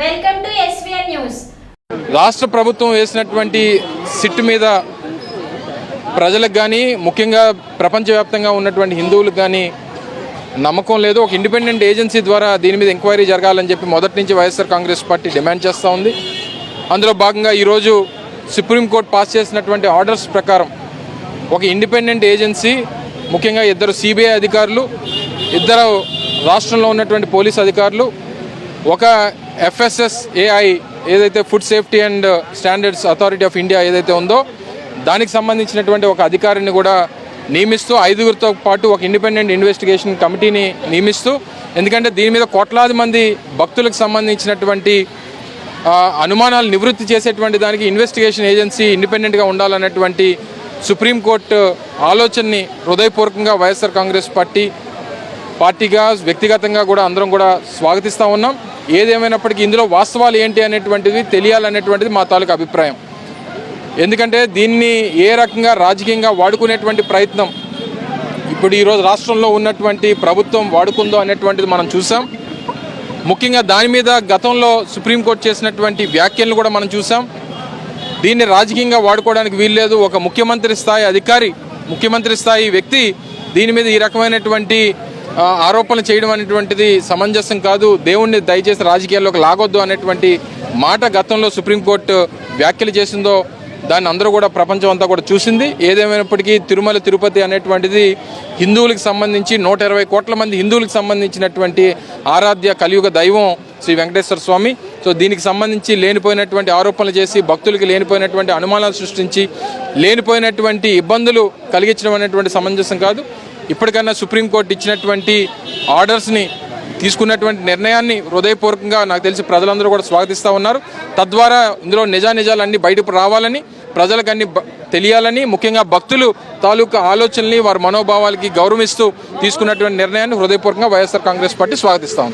Welcome to SVN news రాష్ట్ర ప్రభుత్వం వేసినటువంటి సిట్ మీద ప్రజలకు కానీ ముఖ్యంగా ప్రపంచవ్యాప్తంగా ఉన్నటువంటి హిందువులకు కానీ నమ్మకం లేదు. ఒక ఇండిపెండెంట్ ఏజెన్సీ ద్వారా దీని మీద ఎంక్వైరీ జరగాలని చెప్పి మొదటి నుంచి వైఎస్ఆర్ కాంగ్రెస్ పార్టీ డిమాండ్ చేస్తూ ఉంది. అందులో భాగంగా ఈరోజు సుప్రీంకోర్టు పాస్ చేసినటువంటి ఆర్డర్స్ ప్రకారం ఒక ఇండిపెండెంట్ ఏజెన్సీ ముఖ్యంగా ఇద్దరు సిబిఐ అధికారులు ఇద్దరు రాష్ట్రంలో ఉన్నటువంటి పోలీస్ అధికారులు ఒక ఎఫ్ఎస్ఎస్ ఏఐ ఏదైతే food safety and standards authority of India ఏదైతే ఉందో దానికి సంబంధించినటువంటి ఒక అధికారిని కూడా నియమిస్తూ ఐదుగురితో పాటు ఒక ఇండిపెండెంట్ ఇన్వెస్టిగేషన్ కమిటీని నియమిస్తూ ఎందుకంటే దీని మీద కోట్లాది మంది భక్తులకు సంబంధించినటువంటి అనుమానాలు నివృత్తి చేసేటువంటి దానికి ఇన్వెస్టిగేషన్ ఏజెన్సీ ఇండిపెండెంట్గా ఉండాలన్నటువంటి సుప్రీంకోర్టు ఆలోచనని హృదయపూర్వకంగా వైఎస్ఆర్ కాంగ్రెస్ పార్టీ పార్టీగా వ్యక్తిగతంగా కూడా అందరం కూడా స్వాగతిస్తూ ఉన్నాం. ఏదేమైనప్పటికీ ఇందులో వాస్తవాలు ఏంటి అనేటువంటిది తెలియాలనేటువంటిది మా తాలూకు అభిప్రాయం. ఎందుకంటే దీన్ని ఏ రకంగా రాజకీయంగా వాడుకునేటువంటి ప్రయత్నం ఇప్పుడు ఈరోజు రాష్ట్రంలో ఉన్నటువంటి ప్రభుత్వం వాడుకుందో అనేటువంటిది మనం చూసాం. ముఖ్యంగా దాని మీద గతంలో సుప్రీంకోర్టు చేసినటువంటి వ్యాఖ్యలను కూడా మనం చూసాం. దీన్ని రాజకీయంగా వాడుకోవడానికి వీల్లేదు. ఒక ముఖ్యమంత్రి స్థాయి అధికారి ముఖ్యమంత్రి స్థాయి వ్యక్తి దీని మీద ఈ రకమైనటువంటి ఆరోపణలు చేయడం అనేటువంటిది సమంజసం కాదు. దేవుణ్ణి దయచేసి రాజకీయాల్లోకి లాగొద్దు అనేటువంటి మాట గతంలో సుప్రీంకోర్టు వ్యాఖ్యలు చేసిందో దాన్ని అందరూ కూడా ప్రపంచం అంతా కూడా చూసింది. ఏదేమైనప్పటికీ తిరుమల తిరుపతి అనేటువంటిది హిందువులకు సంబంధించి నూట ఇరవై కోట్ల మంది హిందువులకు సంబంధించినటువంటి ఆరాధ్య కలియుగ దైవం శ్రీ వెంకటేశ్వర స్వామి. సో దీనికి సంబంధించి లేనిపోయినటువంటి ఆరోపణలు చేసి భక్తులకి లేనిపోయినటువంటి అనుమానాలు సృష్టించి లేనిపోయినటువంటి ఇబ్బందులు కలిగించడం అనేటువంటి సమంజసం కాదు. ఇప్పటికన్నా సుప్రీంకోర్టు ఇచ్చినటువంటి ఆర్డర్స్ని తీసుకున్నటువంటి నిర్ణయాన్ని హృదయపూర్వకంగా నాకు తెలిసి ప్రజలందరూ కూడా స్వాగతిస్తూ ఉన్నారు. తద్వారా ఇందులో నిజానిజాలన్నీ బయటకు రావాలని ప్రజలకు అన్ని తెలియాలని ముఖ్యంగా భక్తులు తాలూకా ఆలోచనల్ని వారి మనోభావాలకి గౌరవిస్తూ తీసుకున్నటువంటి నిర్ణయాన్ని హృదయపూర్వకంగా వైఎస్ఆర్ కాంగ్రెస్ పార్టీ స్వాగతిస్తా